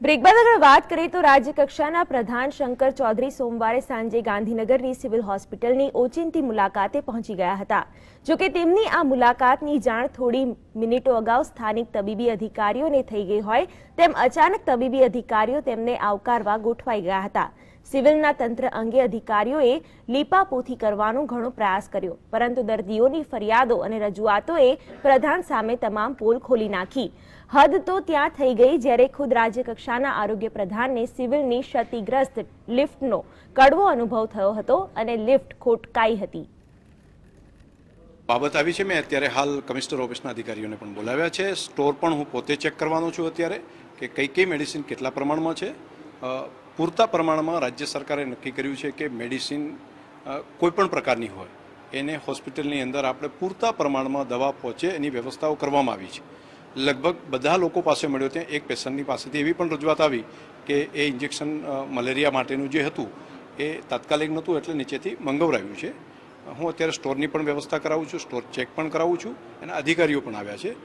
Break બાદ આગળ વાત કરીએ તો રાજ્ય કક્ષાના પ્રધાન શંકર ચૌધરી સોમવારે સાંજે ગાંધીનગરની સિવિલ હોસ્પિટલની ઓચિંતી મુલાકાતે પહોંચી ગયા હતા. જોકે તેમની આ મુલાકાતની જાણ થોડી મિનિટો અગાઉ સ્થાનિક તબીબી અધિકારીઓને થઈ ગઈ હોય તેમ અચાનક તબીબી અધિકારીઓ તેમને આવકારવા ગોઠવાઈ ગયા હતા. સિવિલના તંત્ર અંગે અધિકારીઓએ લીપાપોથી કરવાનો ઘણો પ્રયાસ કર્યો. પરંતુ દર્દીઓની ફરિયાદો અને રજૂઆતોએ પ્રધાન સામે તમામ પોલ ખોલી નાખી. હદ તો ત્યાં થઈ ગઈ જ્યારે ખુદ રાજ્યકક્ષાના આરોગ્ય પ્રધાનને સિવિલની ક્ષતિગ્રસ્ત લિફ્ટનો કડવો અનુભવ થયો હતો અને લિફ્ટ ખોટકાઈ હતી. બાબત આવી છે. મેં અત્યારે હાલ કમિશનર ઓફિસના અધિકારીઓને પણ બોલાવ્યા છે. સ્ટોર પણ હું પોતે ચેક કરવાનો છું અત્યારે કે કઈ કઈ મેડિસિન કેટલા પ્રમાણમાં છે. પૂરતા પ્રમાણમાં રાજ્ય સરકારે નક્કી કર્યું છે કે મેડિસિન કોઈપણ પ્રકારની હોય, એને હોસ્પિટલની અંદર આપણે પૂરતા પ્રમાણમાં દવા પહોંચે એની વ્યવસ્થાઓ કરવામાં આવી છે. લગભગ બધા લોકો પાસે મળ્યો ત્યાં, એક પેશન્ટની પાસેથી એવી પણ રજૂઆત આવી કે એ ઇન્જેક્શન મલેરિયા માટેનું જે હતું, એ તાત્કાલિક નહોતું એટલે નીચેથી મંગવરાયું છે. હું અત્યારે સ્ટોરની પણ વ્યવસ્થા કરાવું છું, સ્ટોર ચેક પણ કરાવું છું અને અધિકારીઓ પણ આવ્યા છે.